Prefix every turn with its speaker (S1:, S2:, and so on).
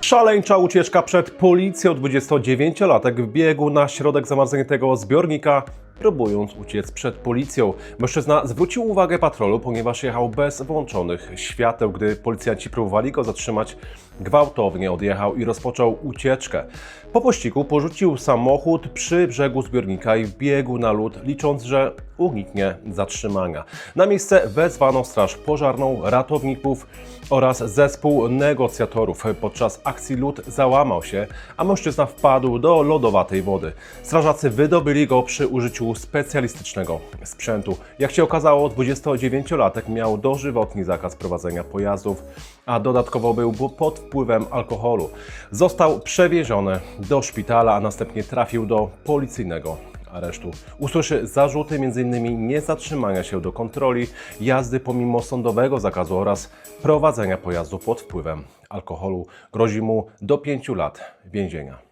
S1: Szaleńcza ucieczka przed policją 29-latek wbiegł na środek zamarzniętego zbiornika, próbując uciec przed policją. Mężczyzna zwrócił uwagę patrolu, ponieważ jechał bez włączonych świateł. Gdy policjanci próbowali go zatrzymać, gwałtownie odjechał i rozpoczął ucieczkę. Po pościgu porzucił samochód przy brzegu zbiornika i wbiegł na lód, licząc, że uniknie zatrzymania. Na miejsce wezwano straż pożarną, ratowników oraz zespół negocjatorów. Podczas akcji lód załamał się, a mężczyzna wpadł do lodowatej wody. Strażacy wydobyli go przy użyciu specjalistycznego sprzętu. Jak się okazało, 29-latek miał dożywotni zakaz prowadzenia pojazdów, a dodatkowo był pod wpływem alkoholu. Został przewieziony do szpitala, a następnie trafił do policyjnego aresztu. Usłyszy zarzuty m.in. niezatrzymania się do kontroli, jazdy pomimo sądowego zakazu oraz prowadzenia pojazdu pod wpływem alkoholu. Grozi mu do 5 lat więzienia.